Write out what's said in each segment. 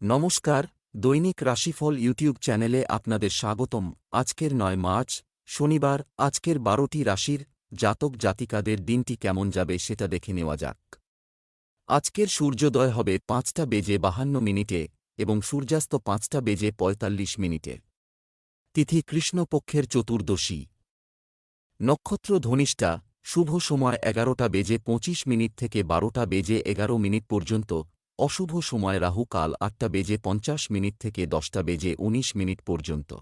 নমস্কার, দৈনিক রাশিফল ইউটিউব চ্যানেলে আপনাদের স্বাগতম। আজকের নয় মার্চ, শনিবার, আজকের বারোটি রাশির জাতক জাতিকাদের দিনটি কেমন যাবে সেটা দেখে নেওয়া যাক। আজকের সূর্যোদয় হবে পাঁচটা বেজে বাহান্ন মিনিটে এবং সূর্যাস্ত পাঁচটা বেজে পঁয়তাল্লিশ মিনিটে। তিথি কৃষ্ণপক্ষের চতুর্দশী। নক্ষত্র ধনিষ্ঠা, শুভ সময় এগারোটা বেজে পঁচিশ মিনিট থেকে বারোটা বেজে এগারো মিনিট পর্যন্ত অশুভ সময় রাহু কাল আটটা বেজে পঞ্চাশ মিনিট থেকে দশটা বেজে ১৯ মিনিট পর্যন্ত।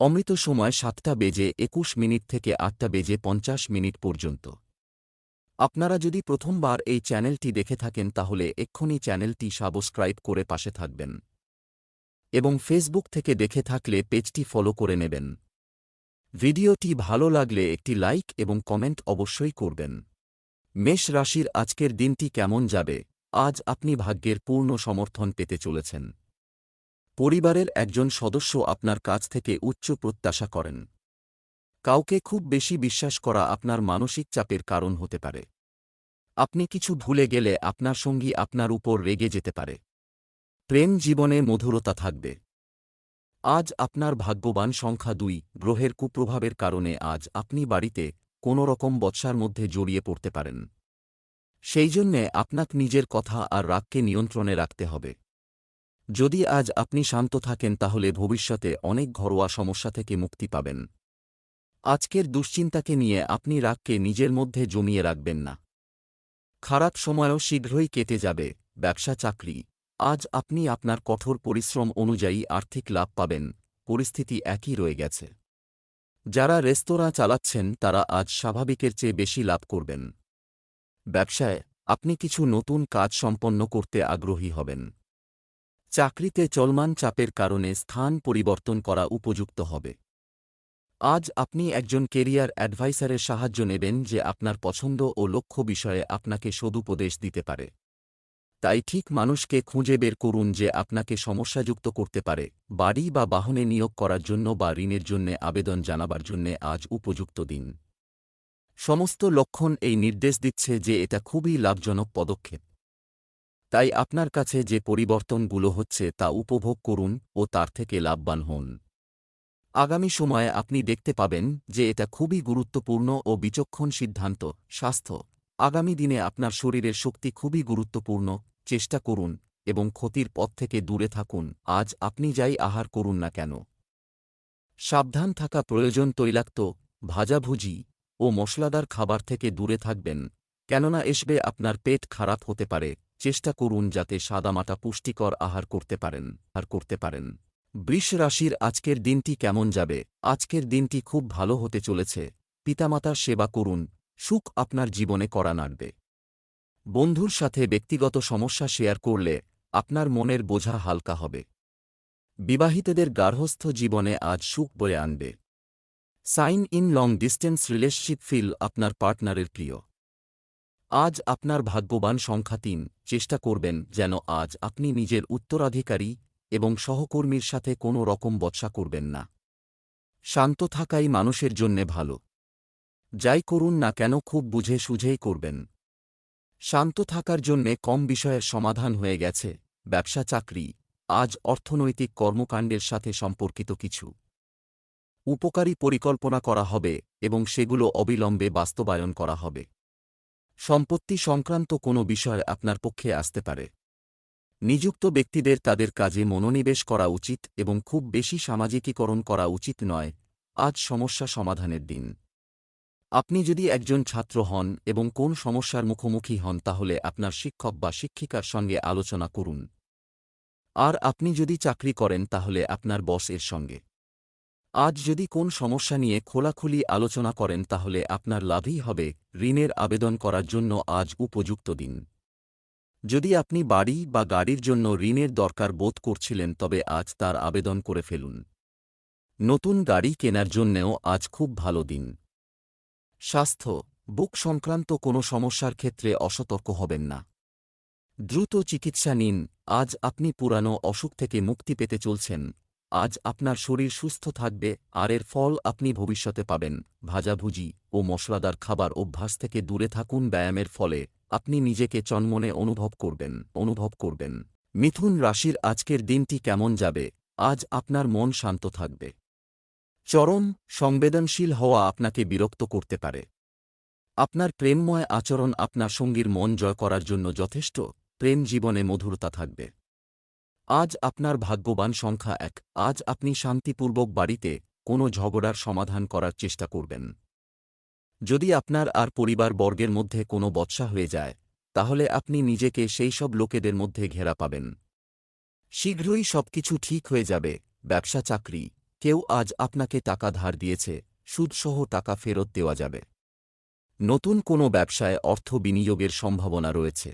অমৃত সময় সাতটা বেজে একুশ মিনিট থেকে আটটা বেজে পঞ্চাশ মিনিট পর্যন্ত। আপনারা যদি প্রথমবার এই চ্যানেলটি দেখে থাকেন তাহলে এক্ষুনি চ্যানেলটি সাবস্ক্রাইব করে পাশে থাকবেন। এবং ফেসবুক থেকে দেখে থাকলে পেজটি ফলো করে নেবেন। ভিডিওটি ভালো লাগলে একটি লাইক এবং কমেন্ট অবশ্যই করবেন। মেষ রাশির আজকের দিনটি কেমন যাবে? আজ আপনি ভাগ্যের পূর্ণ সমর্থন পেতে চলেছেন। পরিবারের একজন সদস্য আপনার কাছ থেকে উচ্চ প্রত্যাশা করেন। কাউকে খুব বেশি বিশ্বাস করা আপনার মানসিক চাপের কারণ হতে পারে। আপনি কিছু ভুলে গেলে আপনার সঙ্গী আপনার উপর রেগে যেতে পারে। প্রেম জীবনে মধুরতা থাকবে। আজ আপনার ভাগ্যবান সংখ্যা দুই, গ্রহের কুপ্রভাবের কারণে আজ আপনি বাড়িতে কোনো রকম বৎসার মধ্যে জড়িয়ে পড়তে পারেন। সেই জন্যে আপনাক নিজের কথা আর রাগকে নিয়ন্ত্রণে রাখতে হবে। যদি আজ আপনি শান্ত থাকেন তাহলে ভবিষ্যতে অনেক ঘরোয়া সমস্যা থেকে মুক্তি পাবেন। আজকের দুশ্চিন্তাকে নিয়ে আপনি রাগকে নিজের মধ্যে জমিয়ে রাখবেন না। খারাপ সময়ও শীঘ্রই কেটে যাবে, ব্যবসা, চাকরি। আজ আপনি আপনার কঠোর পরিশ্রম অনুযায়ী আর্থিক লাভ পাবেন, পরিস্থিতি একই রয়ে গেছে। যারা রেস্তোরাঁ চালাচ্ছেন তারা আজ স্বাভাবিকের চেয়ে বেশি লাভ করবেন। ব্যবসায় আপনি কিছু নতুন কাজ সম্পন্ন করতে আগ্রহী হবেন। চাকরিতে চলমান চাপের কারণে স্থান পরিবর্তন করা উপযুক্ত হবে। আজ আপনি একজন কেরিয়ার অ্যাডভাইসারের সাহায্য নেবেন যে আপনার পছন্দ ও লক্ষ্য বিষয়ে আপনাকে সদুপদেশ দিতে পারে। তাই ঠিক মানুষকে খুঁজে বের করুন যে আপনাকে সমস্যাযুক্ত করতে পারে। বাড়ি বা বাহনে নিয়োগ করার জন্য বা ঋণের জন্য আবেদন জানাবার জন্যে আজ উপযুক্ত দিন। সমস্ত লক্ষণ এই নির্দেশ দিচ্ছে যে এটা খুবই লাভজনক পদক্ষেপ। তাই আপনার কাছে যে পরিবর্তনগুলো হচ্ছে তা উপভোগ করুন ও তার থেকে লাভবান হন। আগামী সময়ে আপনি দেখতে পাবেন যে এটা খুবই গুরুত্বপূর্ণ ও বিচক্ষণ সিদ্ধান্ত, স্বাস্থ্য। আগামী দিনে আপনার শরীরের শক্তি খুবই গুরুত্বপূর্ণ, চেষ্টা করুন এবং ক্ষতির পথ থেকে দূরে থাকুন, আজ আপনি যাই আহার করুন না কেন। সাবধান থাকা প্রয়োজন তৈলাক্ত, ভাজাভুজি। ও মশলাদার খাবার থেকে দূরে থাকবেন, কেননা এসবে আপনার পেট খারাপ হতে পারে। চেষ্টা করুন যাতে সাদামাটা পুষ্টিকর আহার করতে পারেন আর করতে পারেন। বৃষ রাশির আজকের দিনটি কেমন যাবে? আজকের দিনটি খুব ভালো হতে চলেছে। পিতামাতার সেবা করুন, সুখ আপনার জীবনে করা নাড়বে। বন্ধুর সাথে ব্যক্তিগত সমস্যা শেয়ার করলে আপনার মনের বোঝা হালকা হবে। বিবাহিতদের গার্হস্থ্য জীবনে আজ সুখ বয়ে আনবে। Sign in long distance relationship feel আপনার পার্টনারের প্রিয়। আজ আপনার ভাগ্যবান সংখ্যা তিন। চেষ্টা করবেন যেন আজ আপনি নিজের উত্তরাধিকারী এবং সহকর্মীর সাথে কোনো রকম বৎসা করবেন না। শান্ত থাকাই মানুষের জন্যে ভালো। যাই করুন না কেন খুব বুঝে সুঝেই করবেন। শান্ত থাকার জন্যে কম বিষয়ের সমাধান হয়ে গেছে। ব্যবসা চাকরি আজ অর্থনৈতিক কর্মকাণ্ডের সাথে সম্পর্কিত কিছু। উপকারী পরিকল্পনা করা হবে এবং সেগুলো অবিলম্বে বাস্তবায়ন করা হবে। সম্পত্তি সংক্রান্ত কোনো বিষয় আপনার পক্ষে আসতে পারে। নিযুক্ত ব্যক্তিদের তাদের কাজে মনোনিবেশ করা উচিত এবং খুব বেশি সামাজিকীকরণ করা উচিত নয়, আজ সমস্যা সমাধানের দিন। আপনি যদি একজন ছাত্র হন এবং কোন সমস্যার মুখোমুখি হন তাহলে আপনার শিক্ষক বা শিক্ষিকার সঙ্গে আলোচনা করুন। আর আপনি যদি চাকরি করেন তাহলে আপনার বস এর সঙ্গে। আজ যদি কোন সমস্যা নিয়ে খোলাখুলি আলোচনা করেন তাহলে আপনার লাভই হবে ঋণের আবেদন করার জন্য আজ উপযুক্ত দিন। যদি আপনি বাড়ি বা গাড়ির জন্য ঋণের দরকার বোধ করছিলেন তবে আজ তার আবেদন করে ফেলুন। নতুন গাড়ি কেনার জন্যেও আজ খুব ভালো দিন। স্বাস্থ্য, বুক সংক্রান্ত কোনো সমস্যার ক্ষেত্রে অসতর্ক হবেন না। দ্রুত চিকিৎসা নিন, আজ আপনি পুরানো অসুখ থেকে মুক্তি পেতে চলছেন। আজ আপনার শরীর সুস্থ থাকবে, আর এর ফল আপনি ভবিষ্যতে পাবেন। ভাজাভুজি ও মশলাদার খাবার অভ্যাস থেকে দূরে থাকুন ব্যায়ামের ফলে। আপনি নিজেকে চন্মনে অনুভব করবেন অনুভব করবেন। মিথুন রাশির আজকের দিনটি কেমন যাবে? আজ আপনার মন শান্ত থাকবে। চরম সংবেদনশীল হওয়া আপনাকে বিরক্ত করতে পারে। আপনার প্রেমময় আচরণ আপনার সঙ্গীর মন জয় করার জন্য যথেষ্ট। প্রেম জীবনে মধুরতা থাকবে। আজ আপনার ভাগ্যবান সংখ্যা এক। আজ আপনি শান্তিপূর্বক বাড়িতে কোনো ঝগড়ার সমাধান করার চেষ্টা করবেন। যদি আপনার আর পরিবার বর্গের মধ্যে কোনো বৎসা হয়ে যায়, তাহলে আপনি নিজেকে সেই সব লোকেদের মধ্যে ঘেরা পাবেন। শীঘ্রই সবকিছু ঠিক হয়ে যাবে, ব্যবসা চাকরি, কেউ আজ আপনাকে টাকা ধার দিয়েছে, সুদসহ টাকা ফেরত দেওয়া যাবে। নতুন কোনো ব্যবসায় অর্থ বিনিয়োগের সম্ভাবনা রয়েছে।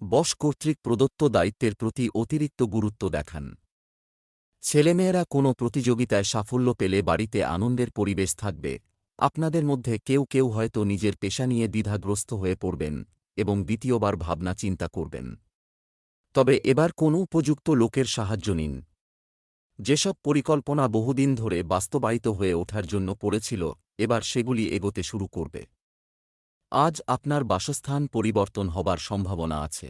বস কর্তৃক প্রদত্ত দায়িত্বের প্রতি অতিরিক্ত গুরুত্ব দেখান। ছেলেমেয়েরা কোনো প্রতিযোগিতায় সাফল্য পেলে বাড়িতে আনন্দের পরিবেশ থাকবে। আপনাদের মধ্যে কেউ কেউ হয়তো নিজের পেশা নিয়ে দ্বিধাগ্রস্ত হয়ে পড়বেন এবং দ্বিতীয়বার ভাবনা চিন্তা করবেন। তবে এবার কোনো উপযুক্ত লোকের সাহায্য নিন। যেসব পরিকল্পনা বহুদিন ধরে বাস্তবায়িত হয়ে ওঠার জন্য পড়েছিল, এবার সেগুলি এগোতে শুরু করবে। আজ আপনার বাসস্থান পরিবর্তন হবার সম্ভাবনা আছে।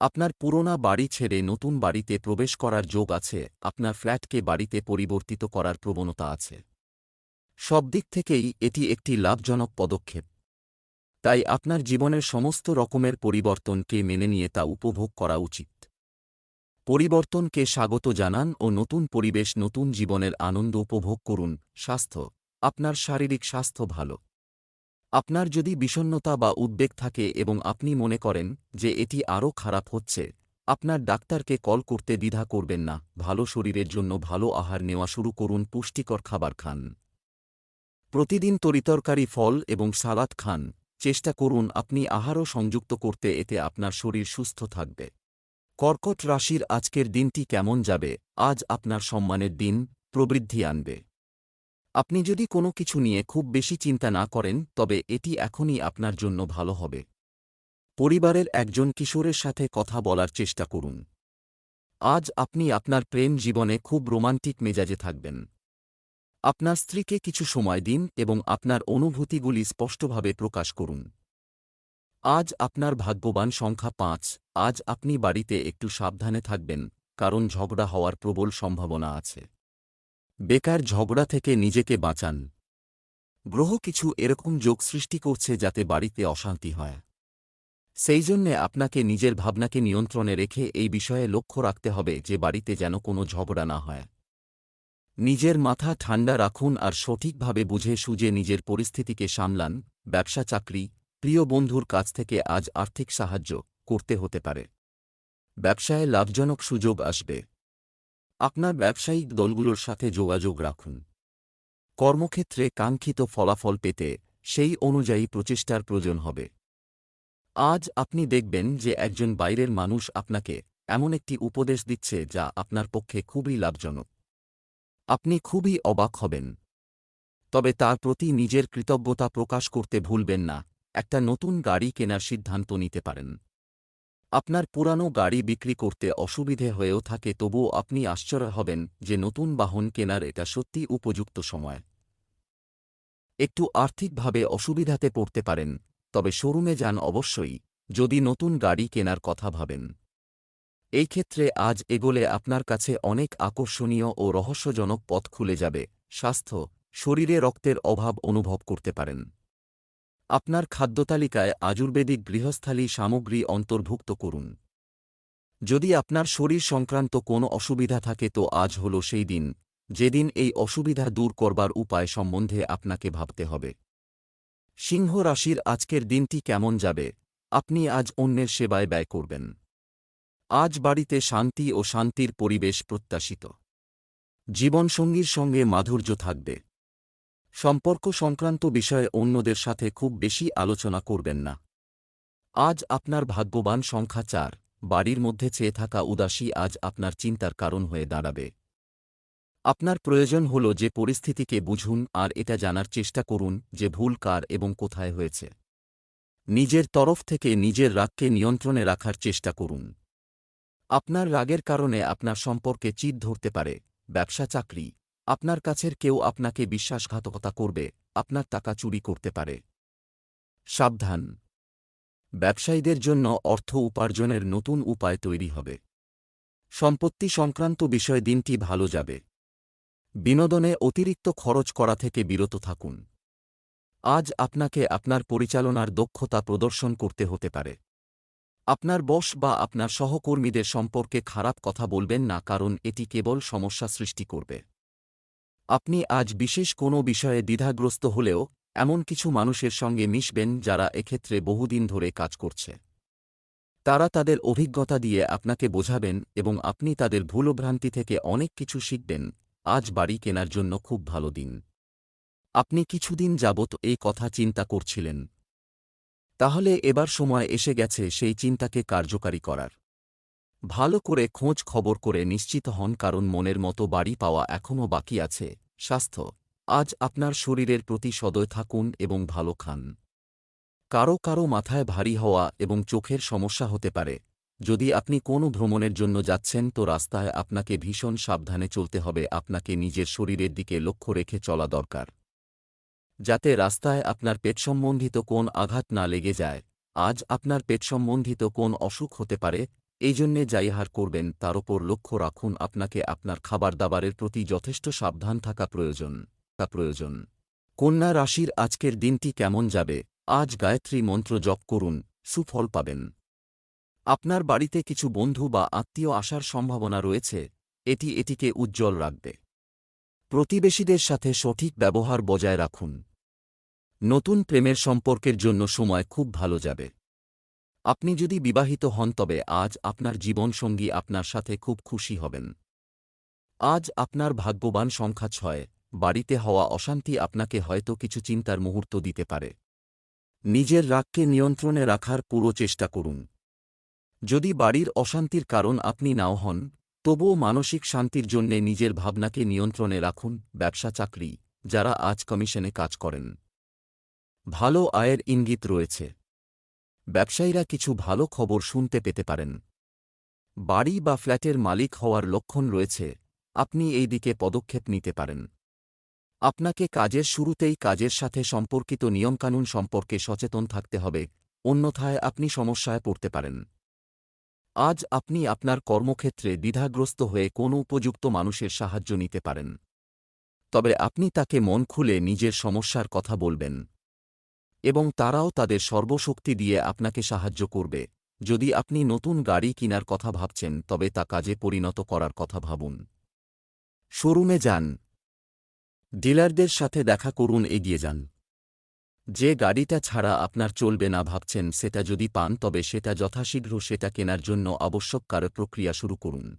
আপনার পুরোনা বাড়ি ছেড়ে নতুন বাড়িতে প্রবেশ করার যোগ আছে, আপনার ফ্ল্যাটকে বাড়িতে পরিবর্তিত করার প্রবণতা আছে। সব দিক থেকেই এটি একটি লাভজনক পদক্ষেপ। তাই আপনার জীবনের সমস্ত রকমের পরিবর্তনকে মেনে নিয়ে তা উপভোগ করা উচিত। পরিবর্তনকে স্বাগত জানান ও নতুন পরিবেশ, নতুন জীবনের আনন্দ উপভোগ করুন। স্বাস্থ্য, আপনার শারীরিক স্বাস্থ্য ভালো। আপনার যদি বিষণ্নতা বা উদ্বেগ থাকে এবং আপনি মনে করেন যে এটি আরও খারাপ হচ্ছে, আপনার ডাক্তারকে কল করতে দ্বিধা করবেন না, ভালো শরীরের জন্য ভালো আহার নেওয়া শুরু করুন, পুষ্টিকর খাবার খান। প্রতিদিন তরিতরকারি ফল এবং সালাদ খান, চেষ্টা করুন আপনি আহারও সংযুক্ত করতে এতে আপনার শরীর সুস্থ থাকবে। কর্কট রাশির আজকের দিনটি কেমন যাবে, আজ আপনার সম্মানের দিন, প্রবৃদ্ধি আনবে। আপনি যদি কোনো কিছু নিয়ে খুব বেশি চিন্তা না করেন, তবে এটি এখনই আপনার জন্য ভালো হবে। পরিবারের একজন কিশোরের সাথে কথা বলার চেষ্টা করুন। আজ আপনি আপনার প্রেম জীবনে খুব রোমান্টিক মেজাজে থাকবেন। আপনার স্ত্রীকে কিছু সময় দিন এবং আপনার অনুভূতিগুলি স্পষ্টভাবে প্রকাশ করুন। আজ আপনার ভাগ্যবান সংখ্যা পাঁচ, আজ আপনি বাড়িতে একটু সাবধানে থাকবেন, কারণ ঝগড়া হওয়ার প্রবল সম্ভাবনা আছে। বেকার ঝগড়া থেকে নিজেকে বাঁচান। গ্রহ কিছু এরকম যোগ সৃষ্টি করছে যাতে বাড়িতে অশান্তি হয়। সেই জন্যে আপনাকে নিজের ভাবনাকে নিয়ন্ত্রণে রেখে এই বিষয়ে লক্ষ্য রাখতে হবে যে বাড়িতে যেন কোনো ঝগড়া না হয়। নিজের মাথা ঠান্ডা রাখুন আর সঠিকভাবে বুঝে সুঝে নিজের পরিস্থিতিকে সামলান। ব্যবসা, চাকরি, প্রিয় বন্ধুর কাছ থেকে আজ আর্থিক সাহায্য করতে হতে পারে। ব্যবসায় লাভজনক সুযোগ আসবে। আপনার ব্যবসায়িক দলগুলোর সাথে যোগাযোগ রাখুন। কর্মক্ষেত্রে কাঙ্ক্ষিত ফলাফল পেতে সেই অনুযায়ী প্রচেষ্টার প্রয়োজন হবে। আজ আপনি দেখবেন যে একজন বাইরের মানুষ আপনাকে এমন একটি উপদেশ দিচ্ছে যা আপনার পক্ষে খুবই লাভজনক। আপনি খুবই অবাক হবেন। তবে তার প্রতি নিজের কৃতজ্ঞতা প্রকাশ করতে ভুলবেন না। একটা নতুন গাড়ি কেনার সিদ্ধান্ত নিতে পারেন। আপনার পুরানো গাড়ি বিক্রি করতে অসুবিধে হয়েও থাকে তবুও আপনি আশ্চর্য হবেন যে নতুন বাহন কেনার এটা সত্যি উপযুক্ত সময়। একটু আর্থিকভাবে অসুবিধাতে পড়তে পারেন, তবে শোরুমে যান অবশ্যই, যদি নতুন গাড়ি কেনার কথা ভাবেন। এই ক্ষেত্রে আজ এগোলে আপনার কাছে অনেক আকর্ষণীয় ও রহস্যজনক পথ খুলে যাবে, স্বাস্থ্য, শরীরে রক্তের অভাব অনুভব করতে পারেন। আপনার খাদ্যতালিকায় আয়ুর্বেদিক গৃহস্থালী সামগ্রী অন্তর্ভুক্ত করুন। যদি আপনার শরীর সংক্রান্ত কোনো অসুবিধা থাকে তো আজ হল সেই দিন, যেদিন এই অসুবিধা দূর করবার উপায় সম্বন্ধে আপনাকে ভাবতে হবে। সিংহ রাশির আজকের দিনটি কেমন যাবে? আপনি আজ অন্যের সেবায় ব্যয় করবেন। আজ বাড়িতে শান্তি ও শান্তির পরিবেশ প্রত্যাশিত। জীবনসঙ্গীর সঙ্গে মাধুর্য থাকবে। সম্পর্ক সংক্রান্ত বিষয়ে অন্যদের সাথে খুব বেশি আলোচনা করবেন না। আজ আপনার ভাগ্যবান সংখ্যা চার, বাড়ির মধ্যে চেয়ে থাকা উদাসী আজ আপনার চিন্তার কারণ হয়ে দাঁড়াবে। আপনার প্রয়োজন হল যে পরিস্থিতিকে বুঝুন আর এটা জানার চেষ্টা করুন যে ভুল কার এবং কোথায় হয়েছে। নিজের তরফ থেকে নিজের রাগকে নিয়ন্ত্রণে রাখার চেষ্টা করুন। আপনার রাগের কারণে আপনার সম্পর্কে চিত ধরতে পারে, ব্যবসা চাকরি আপনার কাছের কেউ আপনাকে বিশ্বাসঘাতকতা করবে, আপনার টাকা চুরি করতে পারে। সাবধান। ব্যবসায়ীদের জন্য অর্থ উপার্জনের নতুন উপায় তৈরি হবে। সম্পত্তি সংক্রান্ত বিষয়ে দিনটি ভালো যাবে। বিনোদনে অতিরিক্ত খরচ করা থেকে বিরত থাকুন। আজ আপনাকে আপনার পরিচালনার দক্ষতা প্রদর্শন করতে হতে পারে। আপনার বস বা আপনার সহকর্মীদের সম্পর্কে খারাপ কথা বলবেন না কারণ এটি কেবল সমস্যা সৃষ্টি করবে। আপনি আজ বিশেষ কোনো বিষয়ে দ্বিধাগ্রস্ত হলেও এমন কিছু মানুষের সঙ্গে মিশবেন যারা এক্ষেত্রে বহুদিন ধরে কাজ করছে। তারা তাদের অভিজ্ঞতা দিয়ে আপনাকে বোঝাবেন এবং আপনি তাদের ভুলভ্রান্তি থেকে অনেক কিছু শিখবেন। আজ বাড়ি কেনার জন্য খুব ভালো দিন। আপনি কিছুদিন যাবৎ এই কথা চিন্তা করছিলেন। তাহলে এবার সময় এসে গেছে সেই চিন্তাকে কার্যকারী করার। ভালো করে খোঁজ খবর করে নিশ্চিত হন কারণ মনের মতো বাড়ি পাওয়া এখনও বাকি আছে। স্বাস্থ্য। আজ আপনার শরীরের প্রতি সদয় থাকুন এবং ভালো খান। কারও কারও মাথায় ভারী হওয়া এবং চোখের সমস্যা হতে পারে। যদি আপনি কোনো ভ্রমণের জন্য যাচ্ছেন তো রাস্তায় আপনাকে ভীষণ সাবধানে চলতে হবে। আপনাকে নিজের শরীরের দিকে লক্ষ্য রেখে চলা দরকার। যাতে রাস্তায় আপনার পেট সম্বন্ধিত কোন আঘাত না লেগে যায়। আজ আপনার পেট সম্বন্ধিত কোন অসুখ হতে পারে। এই জন্যে যাই হার করবেন, তার ওপর লক্ষ্য রাখুন, আপনাকে আপনার খাবার দাবারের প্রতি যথেষ্ট সাবধান থাকা প্রয়োজন, তা প্রয়োজন। কন্যা রাশির আজকের দিনটি কেমন যাবে? আজ গায়ত্রী মন্ত্র জপ করুন, সুফল পাবেন। আপনার বাড়িতে কিছু বন্ধু বা আত্মীয় আসার সম্ভাবনা রয়েছে, এটি এটিকে উজ্জ্বল রাখবে। প্রতিবেশীদের সাথে সঠিক ব্যবহার বজায় রাখুন। নতুন প্রেমের সম্পর্কের জন্য সময় খুব ভালো যাবে। আপনি যদি বিবাহিত হন, তবে আজ আপনার জীবনসঙ্গী আপনার সাথে খুব খুশি হবেন। আজ আপনার ভাগ্যবান সংখ্যা ছয়। বাড়িতে হওয়া অশান্তি আপনাকে হয়তো কিছু চিন্তার মুহূর্ত দিতে পারে। নিজের রাগকে নিয়ন্ত্রণে রাখার পুরো চেষ্টা করুন। যদি বাড়ির অশান্তির কারণ আপনি নাও হন, তবুও মানসিক শান্তির জন্যে নিজের ভাবনাকে নিয়ন্ত্রণে রাখুন, ব্যবসা চাকরি, যারা আজ কমিশনে কাজ করেন। ভালো আয়ের ইঙ্গিত রয়েছে। ব্যবসায়ীরা কিছু ভালো খবর শুনতে পেতে পারেন। বাড়ি বা ফ্ল্যাটের মালিক হওয়ার লক্ষণ রয়েছে। আপনি এই দিকে পদক্ষেপ নিতে পারেন। আপনাকে কাজের শুরুতেই কাজের সাথে সম্পর্কিত নিয়মকানুন সম্পর্কে সচেতন থাকতে হবে, অন্যথায় আপনি সমস্যায় পড়তে পারেন। আজ আপনি আপনার কর্মক্ষেত্রে দ্বিধাগ্রস্ত হয়ে কোনো উপযুক্ত মানুষের সাহায্য নিতে পারেন। তবে আপনি তাকে মন খুলে নিজের সমস্যার কথা বলবেন। এবং তারাও তাদের সর্বশক্তি দিয়ে আপনাকে সাহায্য করবে। যদি আপনি নতুন গাড়ি কিনার কথা ভাবছেন, তবে তা কাজে পরিণত করার কথা ভাবুন। শোরুমে যান। ডিলারদের সাথে দেখা করুন, এগিয়ে যান। যে গাড়িটা ছাড়া আপনার চলবে না ভাবছেন, সেটা যদি পান, তবে সেটা যথাশীঘ্র সেটা কেনার জন্য আবশ্যক কারও প্রক্রিয়া শুরু করুন।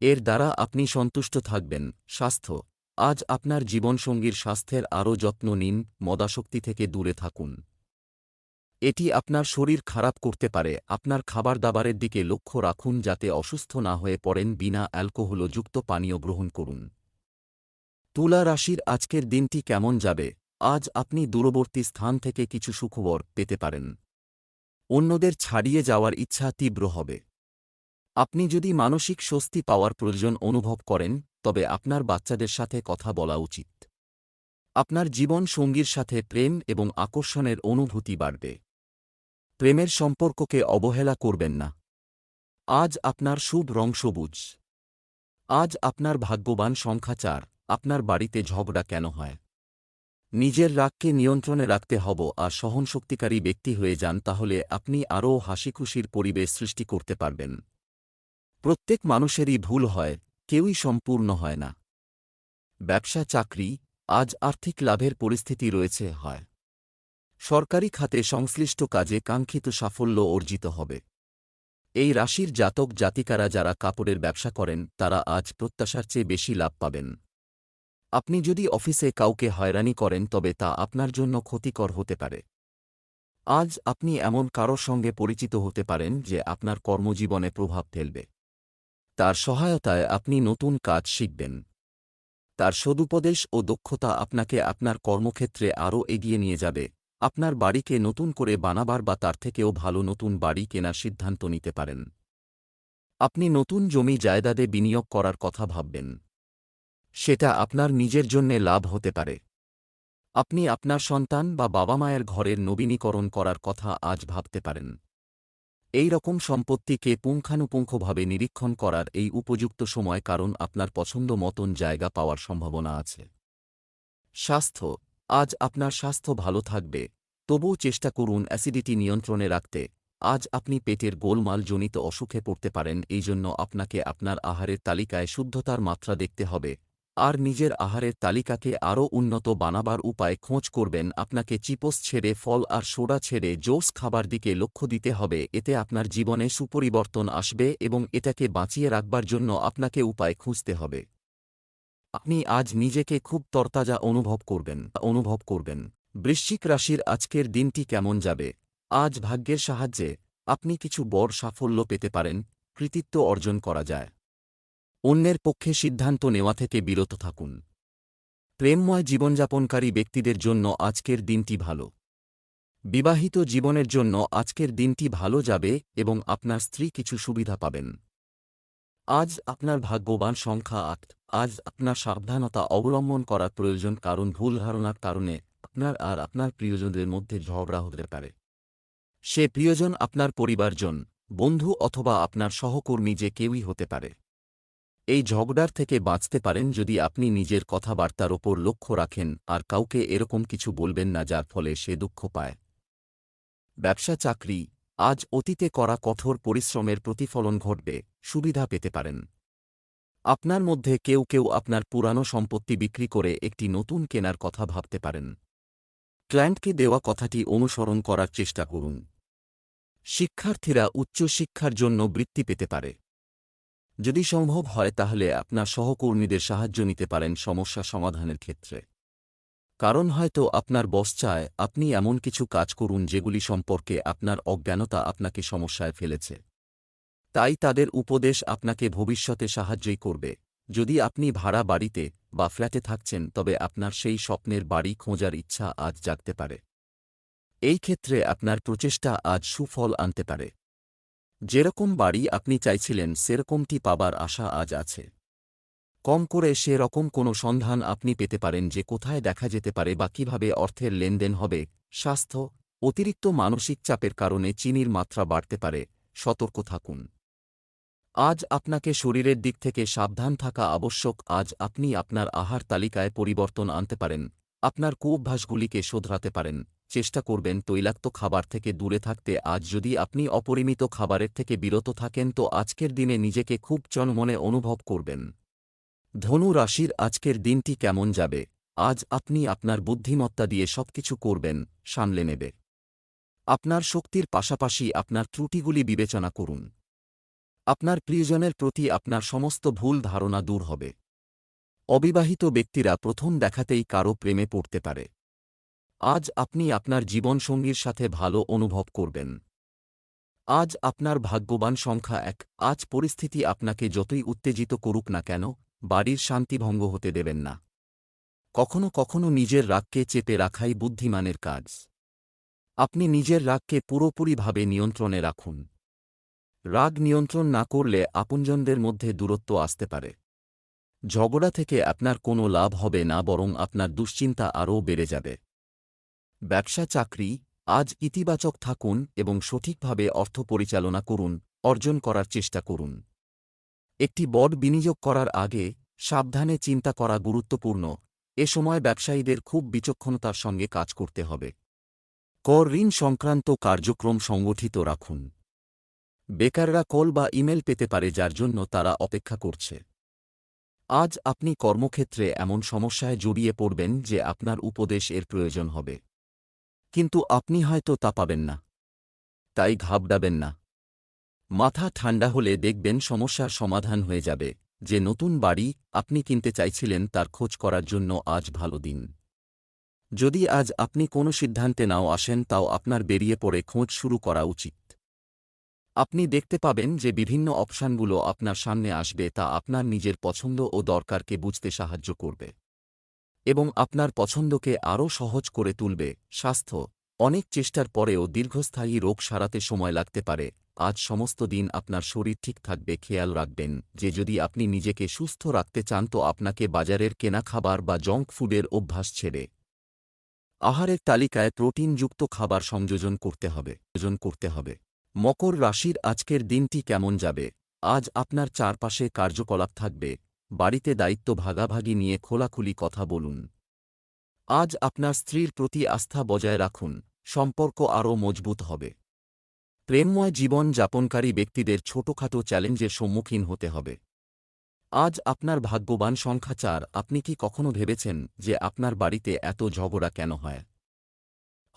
এর দ্বারা আপনি সন্তুষ্ট থাকবেন। স্বাস্থ্য আজ আপনার জীবনসঙ্গীর স্বাস্থ্যের আরও যত্ন নিন, মদাশক্তি থেকে দূরে থাকুন। এটি আপনার শরীর খারাপ করতে পারে, আপনার খাবার দাবারের দিকে লক্ষ্য রাখুন যাতে অসুস্থ না হয়ে পড়েন বিনা অ্যালকোহলযুক্ত পানীয় গ্রহণ করুন। তুলা রাশির আজকের দিনটি কেমন যাবে? আজ আপনি দূরবর্তী স্থান থেকে কিছু সুখবর পেতে পারেন। অন্যদের ছাড়িয়ে যাওয়ার ইচ্ছা তীব্র হবে। আপনি যদি মানসিক স্বস্তি পাওয়ার প্রয়োজন অনুভব করেন তবে আপনার বাচ্চাদের সাথে কথা বলা উচিত। আপনার জীবন সঙ্গীর সাথে প্রেম এবং আকর্ষণের অনুভূতি বাড়বে। প্রেমের সম্পর্ককে অবহেলা করবেন না। আজ আপনার শুভ রং সবুজ। আজ আপনার ভাগ্যবান সংখ্যা চার। আপনার বাড়িতে ঝগড়া কেন হয়? নিজের রাগকে নিয়ন্ত্রণে রাখতে হব আর সহনশক্তিকারী ব্যক্তি হয়ে যান তাহলে আপনি আরও হাসিখুশির পরিবেশ সৃষ্টি করতে পারবেন। প্রত্যেক মানুষেরই ভুল হয় কেউই সম্পূর্ণ হয় না। ব্যবসা, চাকরি, আজ আর্থিক লাভের পরিস্থিতি রয়েছে, হয়। সরকারি খাতে সংশ্লিষ্ট কাজে কাঙ্ক্ষিত সাফল্য অর্জিত হবে। এই রাশির জাতক, জাতিকারা যারা কাপড়ের ব্যবসা করেন, তারা আজ প্রত্যাশার চেয়ে বেশি লাভ পাবেন। আপনি যদি অফিসে কাউকে হয়রানি করেন, তবে তা আপনার জন্য ক্ষতিকর হতে পারে। আজ আপনি এমন কারোর সঙ্গে পরিচিত হতে পারেন, যে আপনার কর্মজীবনে প্রভাব ফেলবে। তার সহায়তায় আপনি নতুন কাজ শিখবেন। তার সদুপদেশ ও দক্ষতা আপনাকে আপনার কর্মক্ষেত্রে আরও এগিয়ে নিয়ে যাবে। আপনার বাড়িকে নতুন করে বানাবার বা তার থেকেও ভালো নতুন বাড়ি কেনার সিদ্ধান্ত নিতে পারেন। আপনি নতুন জমি জায়দাদে বিনিয়োগ করার কথা ভাববেন। সেটা আপনার নিজের জন্যে লাভ হতে পারে। আপনি আপনার সন্তান বা বাবা মায়ের ঘরের নবীনীকরণ করার কথা আজ ভাবতে পারেন। এই রকম সম্পত্তিকে পুঙ্খানুপুঙ্খভাবে নিরীক্ষণ করার এই উপযুক্ত সময় কারণ আপনার পছন্দ মতন জায়গা পাওয়ার সম্ভাবনা আছে। স্বাস্থ্য, আজ আপনার স্বাস্থ্য ভালো থাকবে, তবুও চেষ্টা করুন অ্যাসিডিটি নিয়ন্ত্রণে রাখতে, আজ আপনি পেটের গোলমালজনিত অসুখে পড়তে পারেন এই জন্য আপনাকে আপনার আহারের তালিকায় শুদ্ধতার মাত্রা দেখতে হবে আর নিজের আহারের তালিকাকে আরও উন্নত বানাবার উপায় খোঁজ করবেন আপনাকে চিপস ছেড়ে ফল আর সোডা ছেড়ে জোস খাবার দিকে লক্ষ্য দিতে হবে, এতে আপনার জীবনে সুপরিবর্তন আসবে এবং এটাকে বাঁচিয়ে রাখবার জন্য আপনাকে উপায় খুঁজতে হবে। আপনি আজ নিজেকে খুব তরতাজা অনুভব করবেন অনুভব করবেন। বৃশ্চিক রাশির আজকের দিনটি কেমন যাবে? আজ ভাগ্যের সাহায্যে আপনি কিছু বড় সাফল্য পেতে পারেন, কৃতিত্ব অর্জন করা যায়। অন্যের পক্ষে সিদ্ধান্ত নেওয়া থেকে বিরত থাকুন। প্রেমময় জীবনযাপনকারী ব্যক্তিদের জন্য আজকের দিনটি ভালো। বিবাহিত জীবনের জন্য আজকের দিনটি ভালো যাবে এবং আপনার স্ত্রী কিছু সুবিধা পাবেন। আজ আপনার ভাগ্যবান সংখ্যা আট। আজ আপনার সাবধানতা অবলম্বন করার প্রয়োজন কারণ ভুল ধারণার কারণে আপনার আর আপনার প্রিয়জনদের মধ্যে ঝগড়া হতে পারে। সে প্রিয়জন আপনার পরিবারজন, বন্ধু অথবা আপনার সহকর্মী যে কেউই হতে পারে। এই ঝগড়ার থেকে বাঁচতে পারেন যদি আপনি নিজের কথাবার্তার ওপর লক্ষ্য রাখেন, আর কাউকে এরকম কিছু বলবেন না যার ফলে সে দুঃখ পায়। ব্যবসা চাকরি, আজ অতীতে করা কঠোর পরিশ্রমের প্রতিফলন ঘটবে, সুবিধা পেতে পারেন। আপনার মধ্যে কেউ কেউ আপনার পুরানো সম্পত্তি বিক্রি করে একটি নতুন কেনার কথা ভাবতে পারেন। ক্লায়েন্টকে দেওয়া কথাটি অনুসরণ করার চেষ্টা করুন। শিক্ষার্থীরা উচ্চশিক্ষার জন্য বৃত্তি পেতে পারে। যদি সম্ভব হয়, তাহলে আপনার সহকর্মীদের সাহায্য নিতে পারেন সমস্যা সমাধানের ক্ষেত্রে। কারণ হয়তো আপনার বস চায়, আপনি এমন কিছু কাজ করুন যেগুলি সম্পর্কে আপনার অজ্ঞানতা আপনাকে সমস্যায় ফেলেছে। তাই তাদের উপদেশ আপনাকে ভবিষ্যতে সাহায্যই করবে। যদি আপনি ভাড়া বাড়িতে বা ফ্ল্যাটে থাকছেন, তবে আপনার সেই স্বপ্নের বাড়ি খোঁজার ইচ্ছা আজ জাগতে পারে। এই ক্ষেত্রে আপনার প্রচেষ্টা আজ সুফল আনতে পারে। যেরকম বাড়ি আপনি চাইছিলেন, সেরকমটি পাবার আশা আজ আছে। কম করে সেরকম কোনো সন্ধান আপনি পেতে পারেন যে কোথায় দেখা যেতে পারে বা কীভাবে অর্থের লেনদেন হবে। স্বাস্থ্য, অতিরিক্ত মানসিক চাপের কারণে চিনির মাত্রা বাড়তে পারে। সতর্ক থাকুন। আজ আপনাকে শরীরের দিক থেকে সাবধান থাকা আবশ্যক। আজ আপনি আপনার আহার তালিকায় পরিবর্তন আনতে পারেন। আপনার কুঅভ্যাসগুলিকে শোধরাতে পারেন। চেষ্টা করবেন তৈলাক্ত খাবার থেকে দূরে থাকতে। আজ যদি আপনি অপরিমিত খাবারের থেকে বিরত থাকেন, তো আজকের দিনে নিজেকে খুব চনমনে অনুভব করবেন। ধনু রাশির আজকের দিনটি কেমন যাবে? আজ আপনি আপনার বুদ্ধিমত্তা দিয়ে সবকিছু করবেন, সামলে নেবে। আপনার শক্তির পাশাপাশি আপনার ত্রুটিগুলি বিবেচনা করুন। আপনার প্রিয়জনের প্রতি আপনার সমস্ত ভুল ধারণা দূর হবে। অবিবাহিত ব্যক্তিরা প্রথম দেখাতেই কারও প্রেমে পড়তে পারে। আজ আপনি আপনার জীবনসঙ্গীর সাথে ভালো অনুভব করবেন। আজ আপনার ভাগ্যবান সংখ্যা এক। আজ পরিস্থিতি আপনাকে যতই উত্তেজিত করুক না কেন, বাড়ির শান্তিভঙ্গ হতে দেবেন না। কখনো কখনো নিজের রাগকে চেপে রাখাই বুদ্ধিমানের কাজ। আপনি নিজের রাগকে পুরোপুরিভাবে নিয়ন্ত্রণে রাখুন। রাগ নিয়ন্ত্রণ না করলে আপনজনদের মধ্যে দূরত্ব আসতে পারে। ঝগড়া থেকে আপনার কোনো লাভ হবে না, বরং আপনার দুশ্চিন্তা আরও বেড়ে যাবে। ব্যবসা চাকরি, আজ ইতিবাচক থাকুন এবং সঠিকভাবে অর্থ পরিচালনা করুন, অর্জন করার চেষ্টা করুন। একটি বড় বিনিয়োগ করার আগে সাবধানে চিন্তা করা গুরুত্বপূর্ণ। এ সময় ব্যবসায়ীদের খুব বিচক্ষণতার সঙ্গে কাজ করতে হবে। কর ঋণ সংক্রান্ত কার্যক্রম সংগঠিত রাখুন। বেকাররা কল বা ইমেল পেতে পারে যার জন্য তারা অপেক্ষা করছে। আজ আপনি কর্মক্ষেত্রে এমন সমস্যায় জড়িয়ে পড়বেন যে আপনার উপদেশ এর প্রয়োজন হবে। কিন্তু আপনি হয়তো তা পাবেন না। তাই ঘাবড়াবেন না। মাথা ঠান্ডা হলে দেখবেন সমস্যার সমাধান হয়ে যাবে। যে নতুন বাড়ি আপনি কিনতে চাইছিলেন তার খোঁজ করার জন্য আজ ভালো দিন। যদি আজ আপনি কোনো সিদ্ধান্তে নাও আসেন তাও আপনার বেরিয়ে পড়ে খোঁজ শুরু করা উচিত। আপনি দেখতে পাবেন যে বিভিন্ন অপশানগুলো আপনার সামনে আসবে তা আপনার নিজের পছন্দ ও দরকারকে বুঝতে সাহায্য করবে। এবং আপনার পছন্দকে আরও সহজ করে তুলবে। স্বাস্থ্য। অনেক চেষ্টার পরেও দীর্ঘস্থায়ী রোগ সারাতে সময় লাগতে পারে। আজ সমস্ত দিন আপনার শরীর ঠিক থাকবে, খেয়াল রাখবেন। যে যদি আপনি নিজেকে সুস্থ রাখতে চান তো আপনাকে বাজারের কেনা খাবার বা জঙ্ক ফুডের অভ্যাস ছেড়ে। আহারের তালিকায় প্রোটিনযুক্ত খাবার সংযোজন করতে হবে। সংযোজন করতে হবে। মকর রাশির আজকের দিনটি কেমন যাবে? আজ আপনার চারপাশে কার্যকলাপ থাকবে। বাড়িতে দায়িত্ব ভাগাভাগি নিয়ে খোলাখুলি কথা বলুন। আজ আপনার স্ত্রীর প্রতি আস্থা বজায় রাখুন, সম্পর্ক আরও মজবুত হবে। প্রেমময় জীবন যাপনকারী ব্যক্তিদের ছোটখাটো চ্যালেঞ্জের সম্মুখীন হতে হবে। আজ আপনার ভাগ্যবান সংখ্যা চার, আপনি কি কখনো ভেবেছেন যে আপনার বাড়িতে এত ঝগড়া কেন হয়?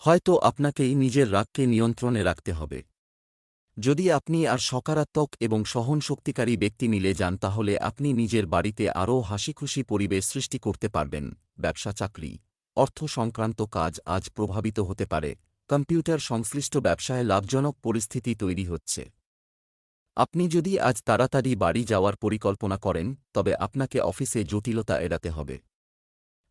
হয়তো আপনাকেই নিজের রাগকে নিয়ন্ত্রণে রাখতে হবে। যদি আপনি আর সকারাত্মক এবং সহনশক্তিকারী ব্যক্তি মিলে যান, তাহলে আপনি নিজের বাড়িতে আরও হাসিখুশি পরিবেশ সৃষ্টি করতে পারবেন। ব্যবসা চাকরি। অর্থ সংক্রান্ত কাজ আজ প্রভাবিত হতে পারে। কম্পিউটার সংশ্লিষ্ট ব্যবসায় লাভজনক পরিস্থিতি তৈরি হচ্ছে। আপনি যদি আজ তাড়াতাড়ি বাড়ি যাওয়ার পরিকল্পনা করেন, তবে আপনাকে অফিসে জটিলতা এড়াতে হবে।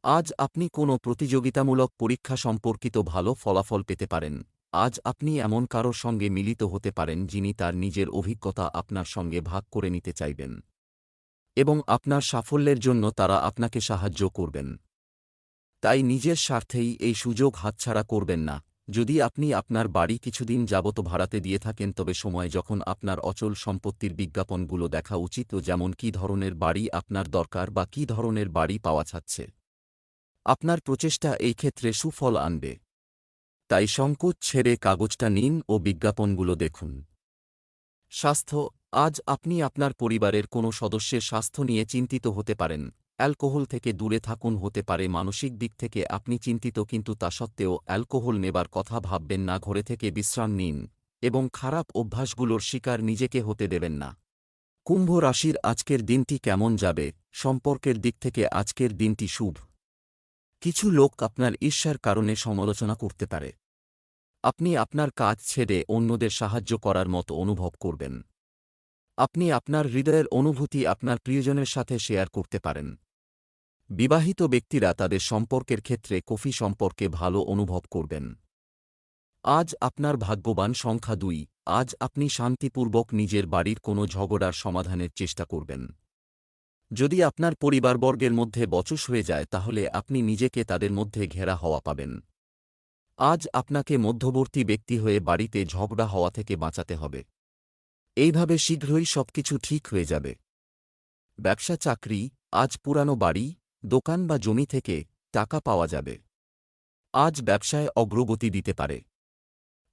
আজ আপনি কোনো প্রতিযোগিতামূলক পরীক্ষা সম্পর্কিত ভালো ফলাফল পেতে পারেন। আজ আপনি এমন কারোর সঙ্গে মিলিত হতে পারেন যিনি তার নিজের অভিজ্ঞতা আপনার সঙ্গে ভাগ করে নিতে চাইবেন এবং আপনার সাফল্যের জন্য তারা আপনাকে সাহায্য করবেন। তাই নিজের স্বার্থেই এই সুযোগ হাতছাড়া করবেন না। যদি আপনি আপনার বাড়ি কিছুদিন যাবত ভাড়াতে দিয়ে থাকেন, তবে সময় যখন আপনার অচল সম্পত্তির বিজ্ঞাপনগুলো দেখা উচিত, যেমন কী ধরনের বাড়ি আপনার দরকার বা কী ধরনের বাড়ি পাওয়া যাচ্ছে, আপনার প্রচেষ্টা এই ক্ষেত্রে সুফল আনবে। তাই সংকোচ ছেড়ে কাগজটা নিন ও বিজ্ঞাপনগুলো দেখুন। স্বাস্থ্য, আজ আপনি আপনার পরিবারের কোনো সদস্যের স্বাস্থ্য নিয়ে চিন্তিত হতে পারেন। অ্যালকোহল থেকে দূরে থাকুন হতে পারে, মানসিক দিক থেকে আপনি চিন্তিত কিন্তু তা সত্ত্বেও অ্যালকোহল নেবার কথা ভাববেন না, ঘরে থেকে বিশ্রাম নিন এবং খারাপ অভ্যাসগুলোর শিকার নিজেকে হতে দেবেন না। কুম্ভ রাশির আজকের দিনটি কেমন যাবে? সম্পর্কের দিক থেকে আজকের দিনটি শুভ। কিছু লোক আপনার ঈর্ষার কারণে সমালোচনা করতে পারে। আপনি আপনার কাজ ছেড়ে অন্যদের সাহায্য করার মতো অনুভব করবেন। আপনি আপনার হৃদয়ের অনুভূতি আপনার প্রিয়জনের সাথে শেয়ার করতে পারেন। বিবাহিত ব্যক্তিরা তাদের সম্পর্কের ক্ষেত্রে কফি সম্পর্কে ভালো অনুভব করবেন। আজ আপনার ভাগ্যবান সংখ্যা দুই, আজ আপনি শান্তিপূর্বক নিজের বাড়ির কোনো ঝগড়ার সমাধানের চেষ্টা করবেন। যদি আপনার পরিবারবর্গের মধ্যে বচস হয়ে যায়, তাহলে আপনি নিজেকে তাদের মধ্যে ঘেরা হওয়া পাবেন। আজ আপনাকে মধ্যবর্তী ব্যক্তি হয়ে বাড়িতে ঝগড়া হওয়া থেকে বাঁচাতে হবে। এইভাবে শীঘ্রই সবকিছু ঠিক হয়ে যাবে। ব্যবসা, চাকরি, আজ পুরানো বাড়ি, দোকান বা জমি থেকে টাকা পাওয়া যাবে। আজ ব্যবসায় অগ্রগতি দিতে পারে।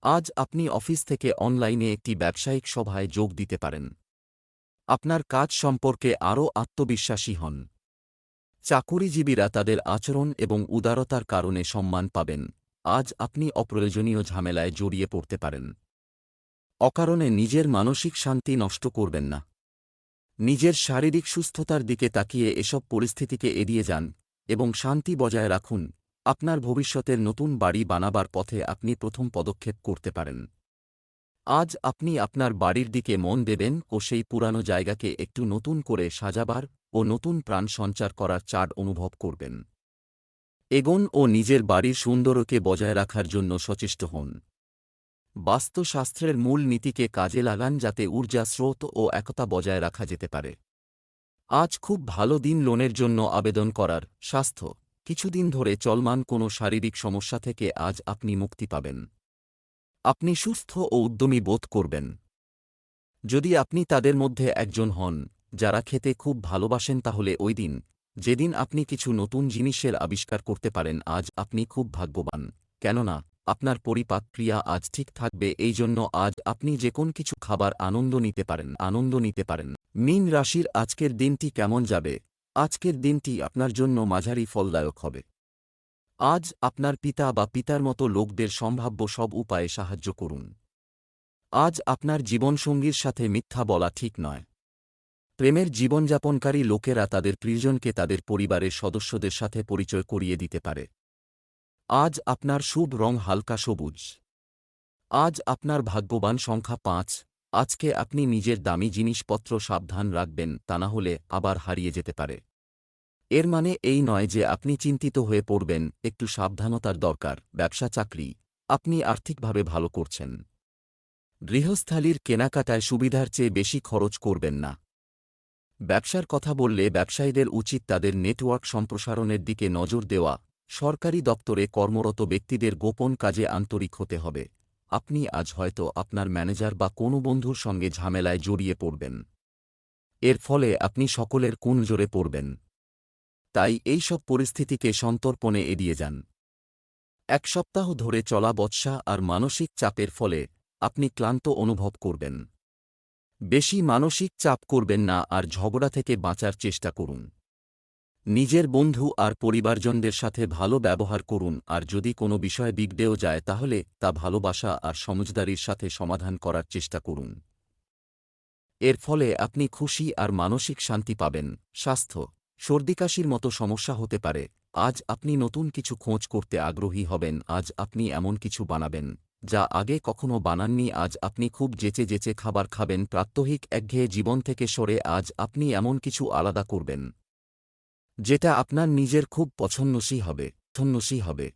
আজ আপনি অফিস থেকে অনলাইনে একটি ব্যবসায়িক সভায় যোগ দিতে পারেন। আপনার কাজ সম্পর্কে আরও আত্মবিশ্বাসী হন। চাকুরিজীবীরা তাদের আচরণ এবং উদারতার কারণে সম্মান পাবেন। আজ আপনি অপ্রয়োজনীয় ঝামেলায় জড়িয়ে পড়তে পারেন। অকারণে নিজের মানসিক শান্তি নষ্ট করবেন না। নিজের শারীরিক সুস্থতার দিকে তাকিয়ে এসব পরিস্থিতিকে এড়িয়ে যান এবং শান্তি বজায় রাখুন। আপনার ভবিষ্যতের নতুন বাড়ি বানাবার পথে আপনি প্রথম পদক্ষেপ করতে পারেন। আজ আপনি আপনার বাড়ির দিকে মন দেবেন ও সেই পুরানো জায়গাকে একটু নতুন করে সাজাবার ও নতুন প্রাণ সঞ্চার করার চাড অনুভব করবেন। এগোন ও নিজের বাড়ির সুন্দরকে বজায় রাখার জন্য সচেষ্ট হন। বাস্তুশাস্ত্রের মূল নীতিকে কাজে লাগান যাতে ঊর্জা, স্রোত ও একতা বজায় রাখা যেতে পারে। আজ খুব ভালো দিন লোনের জন্য আবেদন করার স্বাস্থ্য। কিছুদিন ধরে চলমান কোনো শারীরিক সমস্যা থেকে আজ আপনি মুক্তি পাবেন। আপনি সুস্থ ও উদ্যমী বোধ করবেন। যদি আপনি তাদের মধ্যে একজন হন, যারা খেতে খুব ভালোবাসেন তাহলে ওই দিন, যেদিন আপনি কিছু নতুন জিনিসের আবিষ্কার করতে পারেন, আজ আপনি খুব ভাগ্যবান। কেননা, আপনার পরিপাক ক্রিয়া আজ ঠিক থাকবে, এই জন্য আজ আপনি যে কোন কিছু খাবার আনন্দ নিতে পারেন, আনন্দ নিতে পারেন। মীন রাশির আজকের দিনটি কেমন যাবে? আজকের দিনটি আপনার জন্য মাঝারি ফলদায়ক হবে। আজ আপনার পিতা বা পিতার মতো লোকদের সম্ভাব্য সব উপায়ে সাহায্য করুন। আজ আপনার জীবনসঙ্গীর সাথে মিথ্যা বলা ঠিক নয়। প্রেমের জীবনযাপনকারী লোকেরা তাদের প্রিয়জনকে তাদের পরিবারের সদস্যদের সাথে পরিচয় করিয়ে দিতে পারে। আজ আপনার শুভ রং হালকা সবুজ। আজ আপনার ভাগ্যবান সংখ্যা পাঁচ। আজকে আপনি নিজের দামি জিনিসপত্র সাবধান রাখবেন, তা না হলে আবার হারিয়ে যেতে পারে। এর মানে এই নয় যে আপনি চিন্তিত হয়ে পড়বেন, একটু সাবধানতার দরকার, ব্যবসা, চাকরি। আপনি আর্থিকভাবে ভালো করছেন। গৃহস্থালির কেনাকাটায় সুবিধার চেয়ে বেশি খরচ করবেন না। ব্যবসার কথা বললে ব্যবসায়ীদের উচিত তাদের নেটওয়ার্ক সম্প্রসারণের দিকে নজর দেওয়া। সরকারি দপ্তরে কর্মরত ব্যক্তিদের গোপন কাজে আন্তরিক হতে হবে। আপনি আজ হয়তো আপনার ম্যানেজার বা কোনো বন্ধুর সঙ্গে ঝামেলায় জড়িয়ে পড়বেন। এর ফলে আপনি সকলের কোন জোরে পড়বেন। তাই এই সব পরিস্থিতিকে সন্তর্পণে এড়িয়ে যান। এক সপ্তাহ ধরে চলা বৎসা আর মানসিক চাপের ফলে আপনি ক্লান্ত অনুভব করবেন। বেশি মানসিক চাপ করবেন না আর ঝগড়া থেকে বাঁচার চেষ্টা করুন। নিজের বন্ধু আর পরিবারজনদের সাথে ভালো ব্যবহার করুন আর যদি কোনো বিষয়ে বিগড়েও যায় তাহলে তা ভালোবাসা আর সমজদারির সাথে সমাধান করার চেষ্টা করুন। এর ফলে আপনি খুশি আর মানসিক শান্তি পাবেন, স্বাস্থ্য সর্দিকাশির মতো সমস্যা হতে পারে। আজ আপনি নতুন কিছু খোঁজ করতে আগ্রহী হবেন, আজ আপনি এমন কিছু বানাবেন, যা আগে কখনো বানাননি, আজ আপনি খুব যেচে যেচে খাবার খাবেন, প্রাত্যহিক একঘেয়ে জীবন থেকে সরে আজ আপনি এমন কিছু আলাদা করবেন, যেটা আপনার নিজের খুব পছন্দসী হবে ছন্নসী হবে।